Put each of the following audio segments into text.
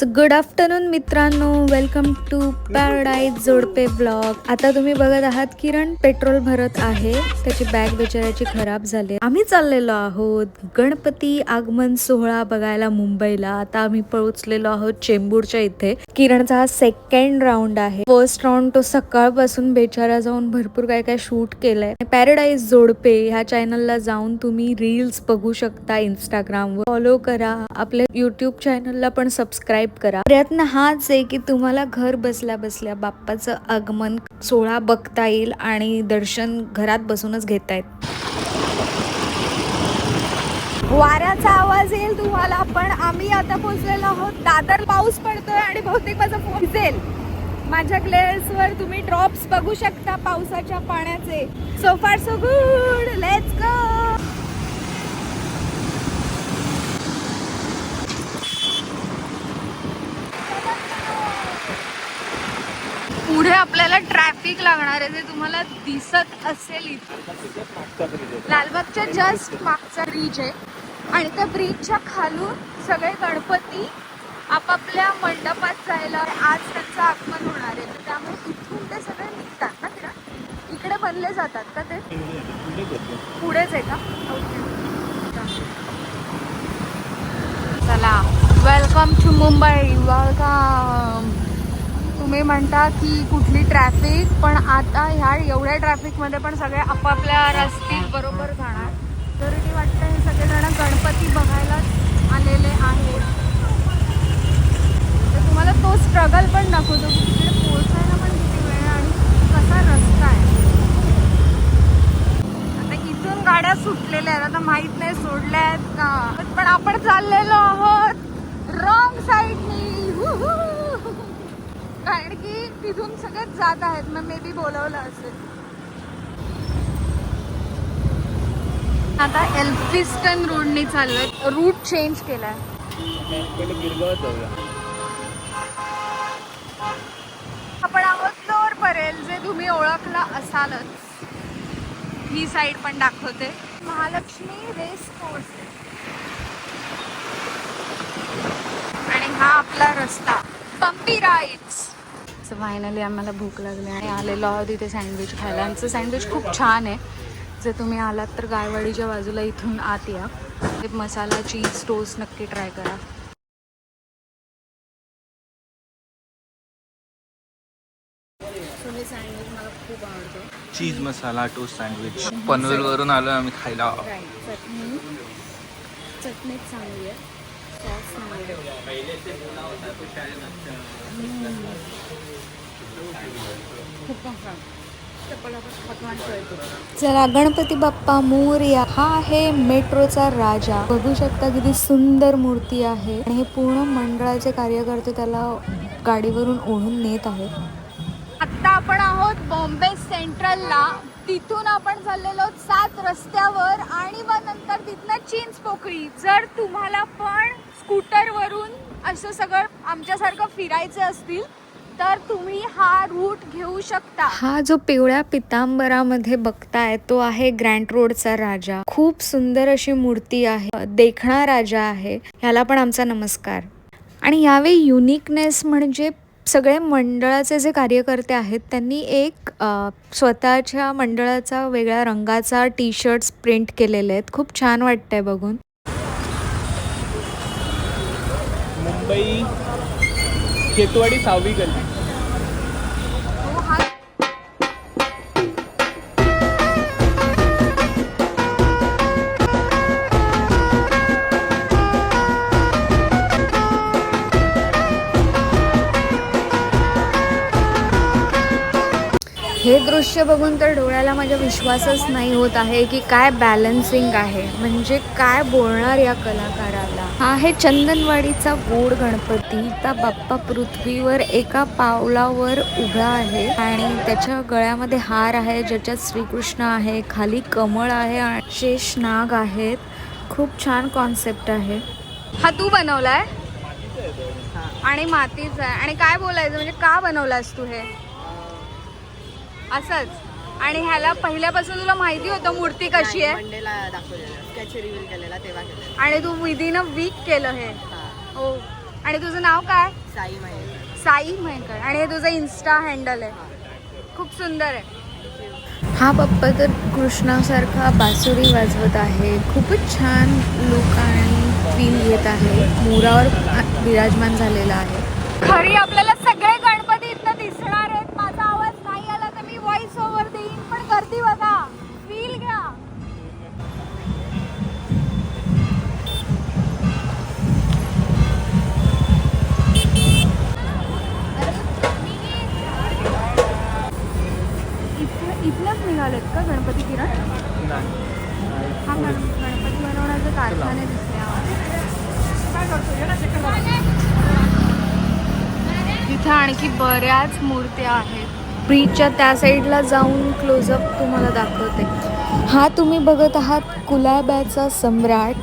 So good afternoon मित्रांनो. Welcome to paradise जोडपे blog आता तुम्ही बघत आहात किरण पेट्रोल भरत आहे. त्याची बॅग बिचाराची खराब झाली. आम्ही चाललेलो आहोत गणपती आगमन सोहळा बघायला मुंबईला. आता आम्ही पोहोचलेलो आहोत चेंबूरच्या इथे. किरणचा हा सेकंड राऊंड आहे. फर्स्ट राऊंड तो सकाळपासून बेचारा जाऊन भरपूर काय काय शूट केलंय. पॅराडाईज जोडपे ह्या चॅनलला जाऊन तुम्ही रील्स बघू शकता इंस्टाग्रामवर फॉलो करा. आपल्या युट्यूब चॅनलला पण सबस्क्राईब करा. प्रयत्न हाच आहे की तुम्हाला घर बसल्या बसल्या बाप्पाचं आगमन सोहळा बघता येईल आणि दर्शन घरात बसूनच घेता येत वाऱ्याचा आवाज येईल तुम्हाला पण आम्ही आता पोहोचलेलो आहोत. दादर पाऊस पडतोय आणि बहुतेक माझा फोन माझ्या ग्लेअर्सवर तुम्ही ड्रॉप्स बघू शकता पावसाच्या पाण्याचे. सो फार सो गुड लेट्स गो पुढे आपल्याला ट्रॅफिक लागणार आहे जे तुम्हाला दिसत असेल इथे. लालबागच्या जस्ट मागचा ब्रिज आहे. आणि त्या ब्रिजच्या खालून सगळे गणपती आपापल्या मंडपात जायला आज त्यांचं आगमन होणार आहे. तर त्यामुळे इथून ते सगळे निघतात ना तिकडे इकडे बनले जातात का ते? पुढेच आहे का? चला. वेलकम टू मुंबई वेलकम तुम्ही म्हणता की कुठली ट्रॅफिक पण आता ह्या एवढ्या ट्रॅफिकमध्ये पण सगळे आपापल्या रस्ती बरोबर जाणार तर ते वाटतं हे सगळेजण गणपती बघायलाच आलेले आहेत तर तुम्हाला तो स्ट्रगल पण दाखवतो की तिकडे पोहोचायला पण किती वेळ आहे आणि कसा रस्ता आहे आता इथून गाड्या सुटलेल्या आहेत आता माहीत नाही सोडल्या आहेत का पण आपण चाललेलो आहोत रॉंग साईडनी कारण की तिथून सगळेच जात आहेत मग मे बी बोलवलं असेल. आता एल्फिस्टन रोडने चाललोय. रूट चेंज केलाय. आपण आहोत लोअर परेल जे तुम्ही ओळखला असालच. ही साईड पण दाखवते. महालक्ष्मी रेस कोर्स आणि हा आपला रस्ता. पंपी राईड्स फायनली आम्हाला भूक लागली आणि आलेलो आहोत इथे सँडविच खायला. आमचं सँडविच खूप छान आहे. जर तुम्ही आलात तर गायवाडीच्या बाजूला इथून आत या. मसाला चीज टोस्ट नक्की ट्राय करा. सँडविच मला खूप आवडतं. चीज मसाला टोस्ट सँडविच पनवेलवरून आलो आम्ही खायला. चटणी. चटणीच चांगली आहे. सॉस चांगली आहे चला गणपती बाप्पा मोर्या हा आहे मेट्रोचा राजा. बघू शकता किती सुंदर मूर्ती आहे. आणि हे पूर्ण मंडळाचे कार्यकर्ते त्याला गाडीवरून ओढून नेत आहेत. आता आपण आहोत बॉम्बे सेंट्रलला. तिथून आपण चाललेलो सात रस्त्यावर आणि मग नंतर तिथनं चिंच पोकळी. जर तुम्हाला पण स्कूटरवरून असं सगळं आमच्यासारखं फिरायचं असतील तर तुम्ही हा रूट घेऊ शकता. हा जो पिवळ्या पितांबरामध्ये बघताय तो आहे ग्रँड रोडचा राजा. खूप सुंदर अशी मूर्ती आहे देखणा राजा आहे ह्याला पण आमचा नमस्कार. आणि यावेळी युनिकनेस म्हणजे सगळे मंडळाचे जे कार्यकर्ते आहेत त्यांनी एक स्वतःच्या मंडळाचा वेगळ्या रंगाचा टी शर्ट्स प्रिंट केलेले आहेत. खूप छान वाटतंय बघून. मुंबई खेतवाडी सहावी गल्ली. हे दृश्य बघून तर डोळ्याला माझ्या विश्वासच नाही होत आहे की काय बॅलन्सिंग आहे. म्हणजे काय बोलणार या कलाकाराला? हा आहे चंदनवाडीचा गोड गणपती. त्या बाप्पा पृथ्वीवर एका पावलावर उभा आहे आणि त्याच्या गळ्यामध्ये हार आहे ज्याच्यात श्रीकृष्ण आहे खाली कमळ आहे आणि शेष नाग आहेत. खूप छान कॉन्सेप्ट आहे. हा तू बनवलाय? आणि मातीचा आहे. आणि काय बोलायचं? म्हणजे का बनवलास तू हे? असंच. आणि ह्याला पहिल्यापासून तुला माहिती होतं मूर्ती कशी आहे? मंडेला दाखवलेलं. स्केच रिव्हील केलेला तेव्हा केलेला. आणि तू विदिन अ वीक केलं हे. हा. हो. आणि तुझं नाव काय? साई माहिती साई मयकर आणि हे तुझं इन्स्टा हँडल आहे. खूप सुंदर आहे. हा पप्पा तर कृष्णासारखा बासुरी वाजवत आहे. खूपच छान लुक आणि फील येत आहे. मोरावर विराजमान झालेला आहे. खरी आपल्याला सगळे निघालेत का गणपती किरण? हा गण- गणपती बनवण्याचे कारखाने दिसले तिथं आणखी बऱ्याच मूर्त्या आहेत. ब्रिजच्या त्या साईडला जाऊन क्लोजअप तुम्हाला दाखवते. हा तुम्ही बघत आहात कुलाब्याचा सम्राट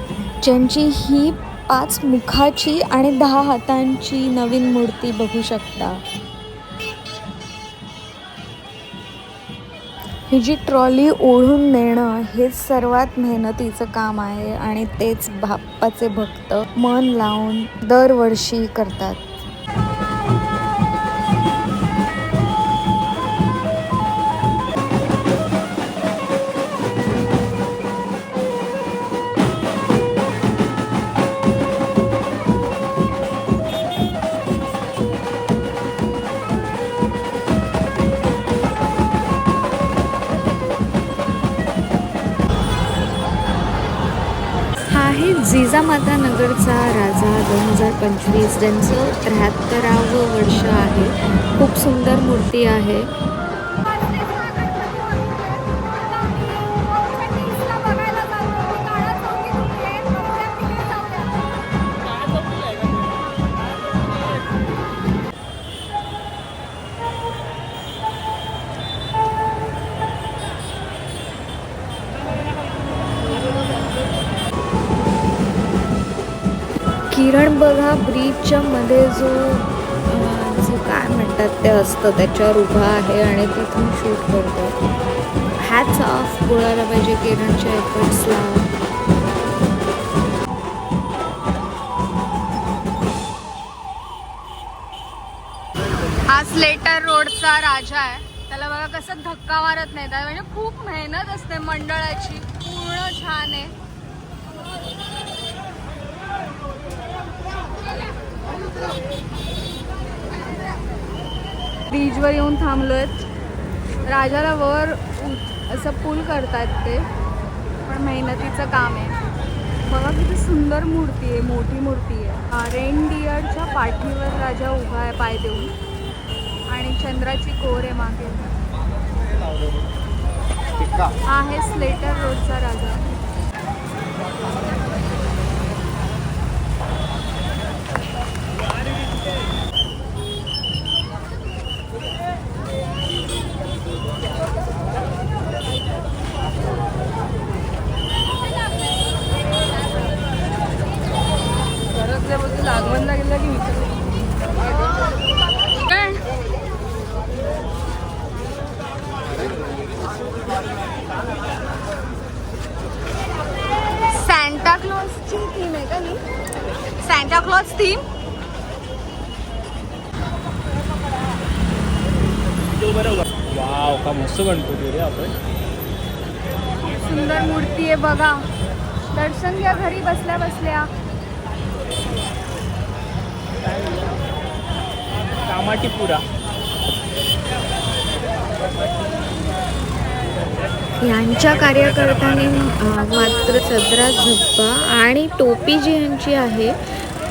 ज्यांची ही पाच मुखाची आणि दहा हातांची नवीन मूर्ती बघू शकता. ही जी ट्रॉली ओढून नेणं हेच सर्वात मेहनतीचं काम आहे आणि तेच बाप्पाचे भक्त मन लावून दरवर्षी करतात. जिजामातानगरचा जिजामाता नगरचा राजा दोन हजार पंचवीस ज्यांचं त्र्याहत्तरावं वर्ष आहे. खूप सुंदर मूर्ती आहे. मध्ये जो जो काय म्हणतात ते असतं त्याच्यावर उभा आहे आणि तिथून शूट करतो हॅट्स ऑफ बोलायला पाहिजे किरणच्या एफर्ट्सला हा स्लेटर रोडचा राजा आहे. त्याला बघा कसं धक्का मारत नाही. म्हणजे खूप मेहनत असते मंडळाची. पूर्ण छान आहे. ब्रिजवर येऊन थांबलोय. राजाला वर उ- असं पूल करतात ते. पण मेहनतीचं काम आहे. बघा किती सुंदर मूर्ती आहे मोठी मूर्ती आहे. रेनडिअरच्या पाठीवर राजा उभा आहे पाय देऊन. आणि चंद्राची कोर आहे मागे. हा आहे स्लेटर रोडचा राजा. लागवणला गेला की सॅन्टा क्लॉजची थीम आहे का ही सॅन्टा क्लॉज थीम वाव का मस्त गणपती रे आपण सुंदर मूर्ती आहे बघा. दर्शन घ्या घरी बसल्या बसल्या. कामाटी पुरा यांच्या कार्यकर्त्यांनी मात्र सदरा झुप्पा आणि टोपी जी यांची आहे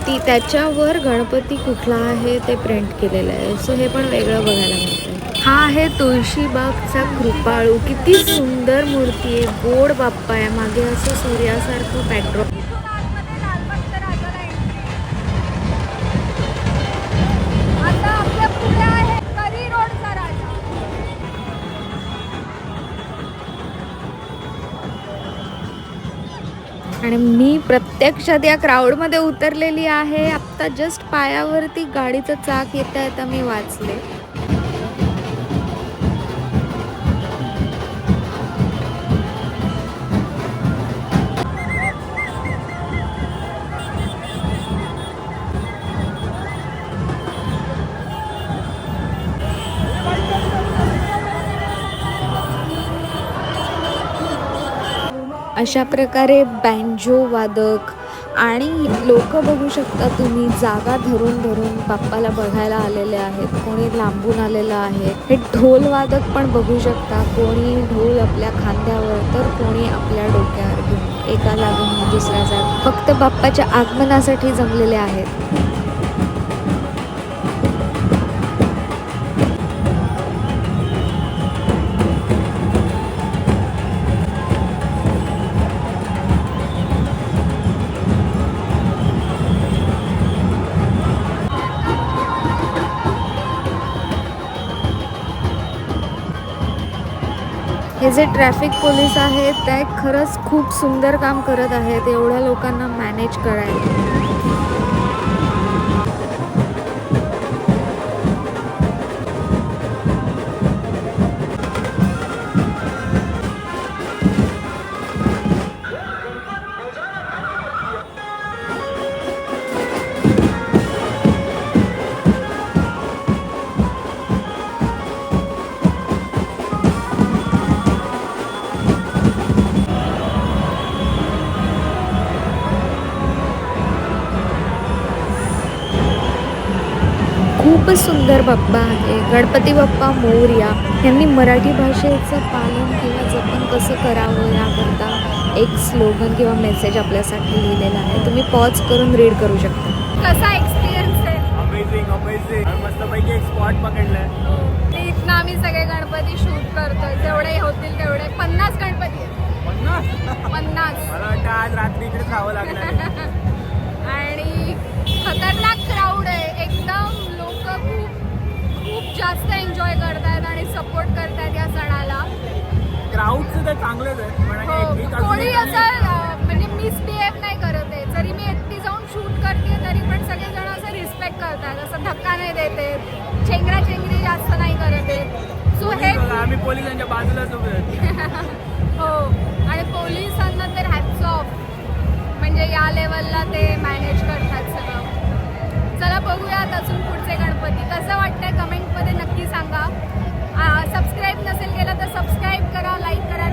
ती त्याच्यावर गणपती कुठला आहे ते प्रिंट केलेलं आहे. सो हे पण वेगळं बघायला मिळतं हा आहे तुळशीबागचा कृपाळू. किती सुंदर मूर्ती आहे. गोड बाप्पा आहे. मागे असं सूर्यासारखं बॅकड्रॉप आणि मी प्रत्यक्षात या क्राऊडमध्ये उतरलेली आहे. आत्ता जस्ट पायावरती गाडीचं चाक येता येता मी वाचले. अशा प्रकारे बँजो वादक आणि लोक बघू शकता तुम्ही जागा धरून धरून बाप्पाला बघायला आलेले आहेत कोणी लांबून आलेलं आहे. हे ढोल वादक पण बघू शकता कोणी ढोल आपल्या खांद्यावर तर कोणी आपल्या डोक्यावर घेऊन. एका लागून दुसऱ्या जागा फक्त बाप्पाच्या आगमनासाठी जमलेले आहेत. हे जे ट्रॅफिक पोलीस आहेत ते खरंच खूप सुंदर काम करत आहेत एवढ्या लोकांना मॅनेज करायला. खूपच सुंदर बाप्पा आहे. गणपती बाप्पा मोरया यांनी मराठी भाषेचं पालन किंवा जपन कसं करावं याकरता एक स्लोगन किंवा मेसेज आपल्यासाठी लिहिलेला आहे. तुम्ही पॉज करून रीड करू शकता. कसा एक्सपिरियन्स आहे? अमेझिंग अमेझिंग मस्तपैकी एक स्पॉट पकडलाय. इथनं आम्ही सगळे गणपती शूट करतोय. जेवढे होतील तेवढे. पन्नास गणपती पन्नास? पन्नास. मला वाटतं आज रात्री इकडे खावं लागणार आणि खतरनाक क्राऊड आहे एकदम लोक खूप खूप जास्त एन्जॉय करतायत आणि सपोर्ट करतायत या सणाला. क्राऊड सुद्धा चांगलेच आहे हो कोणी असं म्हणजे मिसबिहेव नाही करत आहे. जरी मी एकटी जाऊन शूट करते तरी पण सगळेजण असं रिस्पेक्ट करतात. असं धक्का नाही देते चेंगरा चेंगरी जास्त नाही करत आहेत. सो हे आम्ही पोलिसांच्या बाजूलाच. हो आणि पोलिसांना तर हॅट्स ऑफ म्हणजे या लेवलला ते मॅनेज करतात. चला बघूयात अजून पुढचे गणपती. कसं वाटतंय कमेंटमध्ये नक्की सांगा. सबस्क्राईब नसेल केलं तर सबस्क्राईब करा लाईक करा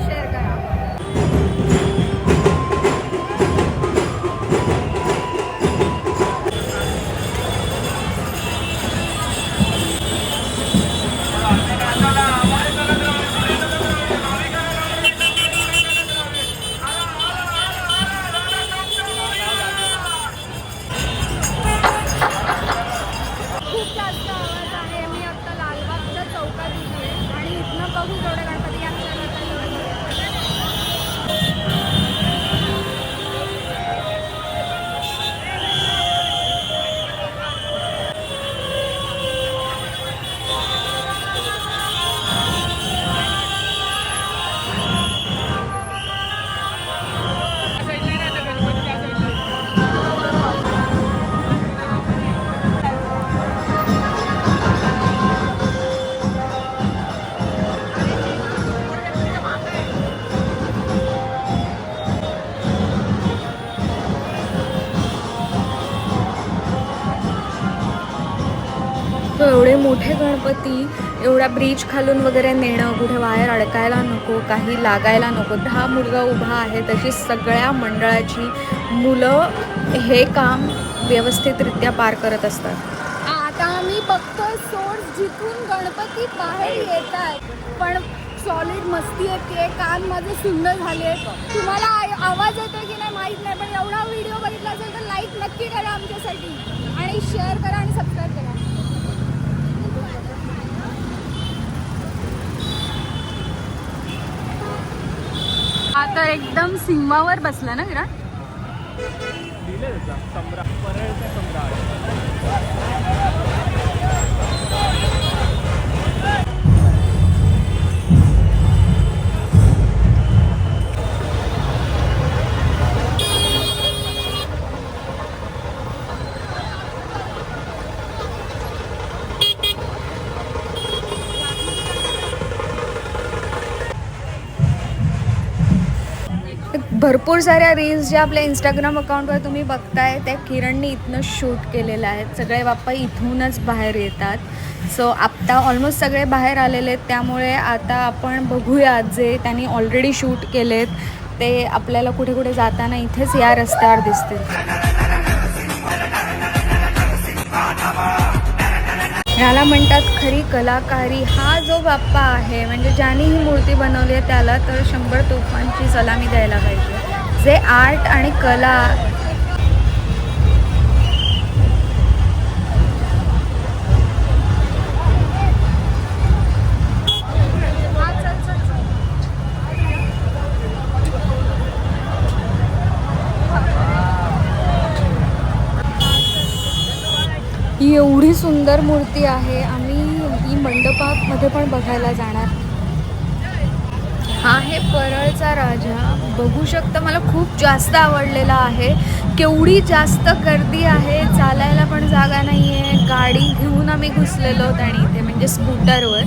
मोठे गणपती एवढा ब्रिज खालून वगैरे नेणं कुठे बाहेर अडकायला नको काही लागायला नको. हा मुलगा उभा आहे तशी सगळ्या मंडळाची मुलं हे काम व्यवस्थितरित्या पार करत असतात. आता आम्ही फक्त सोर्स जिथून गणपती बाहेर येत आहेत पण सॉलिड मस्ती येते कान माझे सुंदर झाले. तुम्हाला आवाज येतो की नाही माहीत नाही पण एवढा व्हिडिओ बघितला असेल तर लाईक नक्की करा आमच्यासाठी. आणि शेअर करा आणि सबस्क्राईब करा. तर एकदम सिंहावर बसला ना विराट? सम्राट परळचा सम्राट. भरपूर साऱ्या रील्स ज्या आपल्या इंस्टाग्राम अकाउंटवर तुम्ही बघताय त्या किरणने इथनं शूट केलेल्या आहेत. सगळे बाप्पा इथूनच बाहेर येतात. सो आत्ता ऑलमोस्ट सगळे बाहेर आलेले आहेत. त्यामुळे आता आपण बघूयात जे त्यांनी ऑलरेडी शूट केलेत. ते आपल्याला कुठे कुठे जाताना इथेच या रस्त्यावर दिसतील. ह्याला म्हणतात खरी कलाकारी. हा जो बाप्पा आहे म्हणजे ज्याने ही मूर्ती बनवली आहे त्याला तर शंभर तोफांची सलामी द्यायला पाहिजे. जे आर्ट आणि कला. ही एवढी सुंदर मूर्ती आहे. आम्ही ही मंडपामध्ये पण बघायला जाणार. हा आहे परळचा राजा. बघू शकता मला खूप जास्त आवडलेला आहे. केवढी जास्त गर्दी आहे चालायला पण जागा नाही आहे गाडी घेऊन आम्ही घुसलेलो आहोत आणि इथे म्हणजे स्कूटरवर.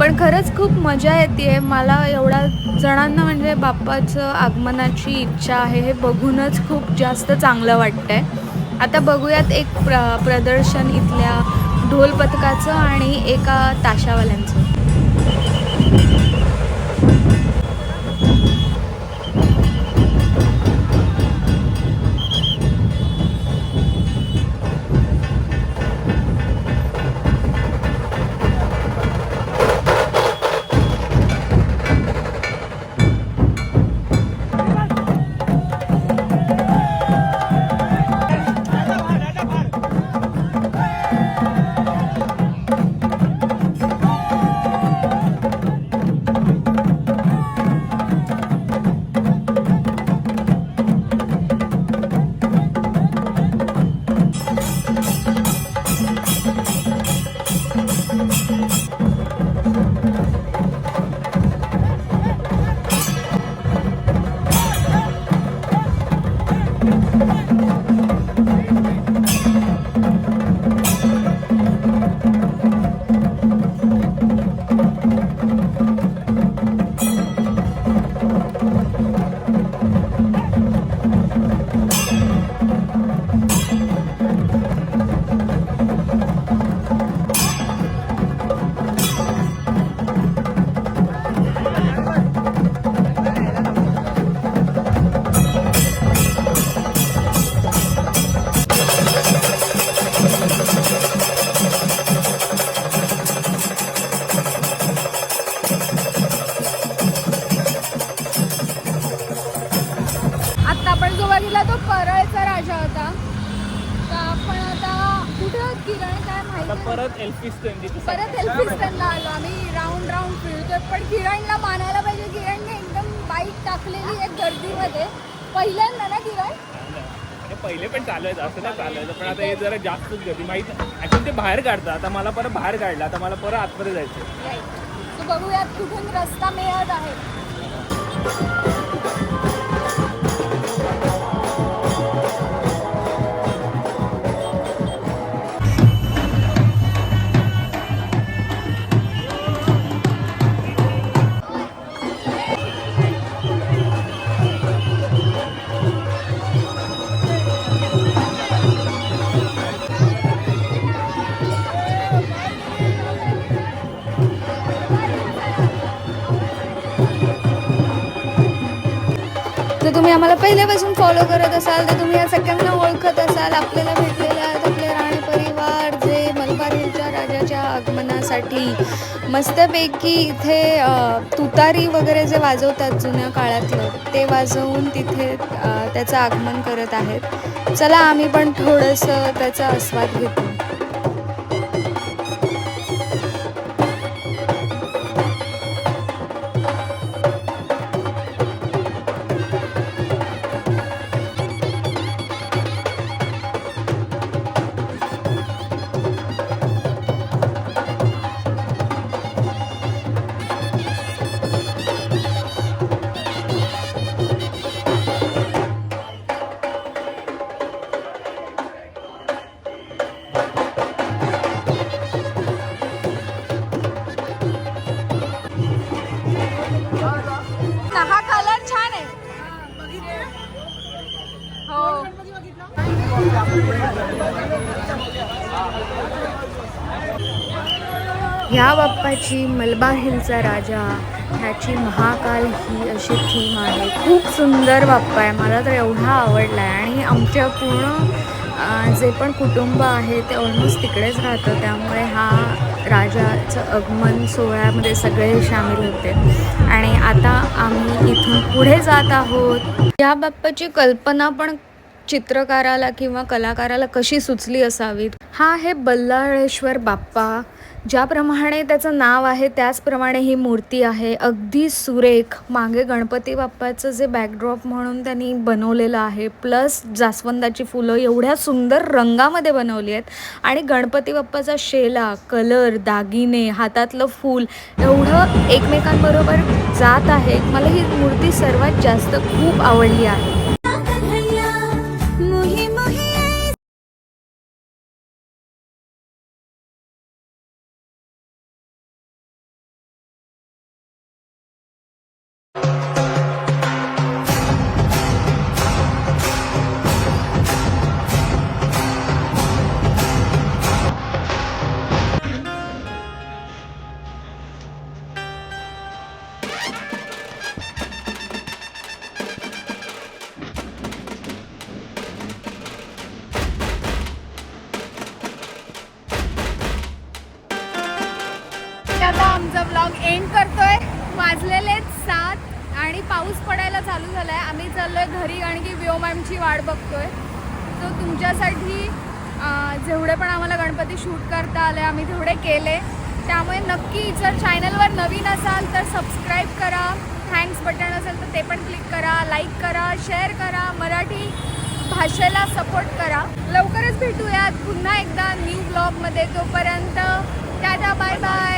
पण खरंच खूप मजा येते मला एवढ्या जणांना म्हणजे बाप्पाचं आगमनाची इच्छा आहे. हे बघूनच खूप जास्त चांगलं वाटतं आहे आता बघूयात एक प्र प्रदर्शन इथल्या ढोल पथकाचं आणि एका ताशावाल्यांचं. बघितला तो परळचा राजा होता. तर आपण आता कुठे आहोत किरण काय माहिती परत एल्फिस्टन जिथे परत हेल्पिस्टनला आलो. आम्ही राऊंड राऊंड फिरतोय. पण किरणला मानायला पाहिजे किरणने एकदम बाईक टाकलेली आहे गर्दीमध्ये. पहिल्यांदा ना किरण? पहिले पण चालवायचं असं ना चालवायचं पण आता हे जरा जास्तच गर्दी. माहिती ॲक्च्युली ते बाहेर काढतात. आता मला परत बाहेर काढलं. आता मला परत आतमध्ये जायचं बघूयात कुठून रस्ता मिळत आहे. आम्हाला पहिल्यापासून फॉलो करत असाल तर तुम्ही या सगळ्यांना ओळखत असाल. आपल्याला भेटलेले आहेत आपले राणे परिवार जे मलबार हिलच्या राजाच्या आगमनासाठी मस्तपैकी इथे तुतारी वगैरे जे वाजवतात जुन्या काळातलं ते वाजवून तिथे त्याचं आगमन करत आहेत. चला आम्ही पण थोडंसं त्याचा आस्वाद घेतो. ह्या बाप्पाची मलबार हिलचा राजा ह्याची महाकाल ही अशी थीम आहे. खूप सुंदर बाप्पा आहे. मला तर एवढा आवडला आहे. आणि आमच्या पूर्ण जे पण कुटुंब आहे ते ऑलमोस्ट तिकडेच राहतं. त्यामुळे हा राजाचं आगमन सोहळ्यामध्ये सगळे सामील होते. आणि आता आम्ही इथून पुढे जात आहोत. या बाप्पाची कल्पना पण चित्रकाराला किंवा कलाकाराला कशी सुचली असावी हा आहे बल्लाळेश्वर बाप्पा. ज्याप्रमाणे त्याचं नाव आहे त्याचप्रमाणे ही मूर्ती आहे. अगदी सुरेख. मागे गणपती बाप्पाचं जे बॅकड्रॉप म्हणून त्यांनी बनवलेलं आहे प्लस जास्वंदाची फुलं एवढ्या सुंदर रंगामध्ये बनवली आहेत. आणि गणपती बाप्पाचा शेला कलर दागिने हातातलं फूल एवढं एकमेकांबरोबर जात आहे. मला ही मूर्ती सर्वात जास्त खूप आवडली आहे. ब्लॉग एंड करतोय. वाजलेले सात आणि पाऊस पडायला चालू झालाय. आम्ही चाललोय घरी कारण की विओ मॅमची वाट बघतोय. तो तुमच्यासाठी जेवढे पण आम्हाला गणपती शूट करता आले आम्ही तेवढे केले. त्यामुळे नक्की जर चॅनलवर नवीन असाल तर सबस्क्राईब करा. थँक्स बटन असेल तर ते पण क्लिक करा. लाईक करा शेअर करा. मराठी भाषेला सपोर्ट करा. लवकरच भेटूयात. पुन्हा एकदा न्यू ब्लॉगमध्ये तोपर्यंत टाटा बाय बाय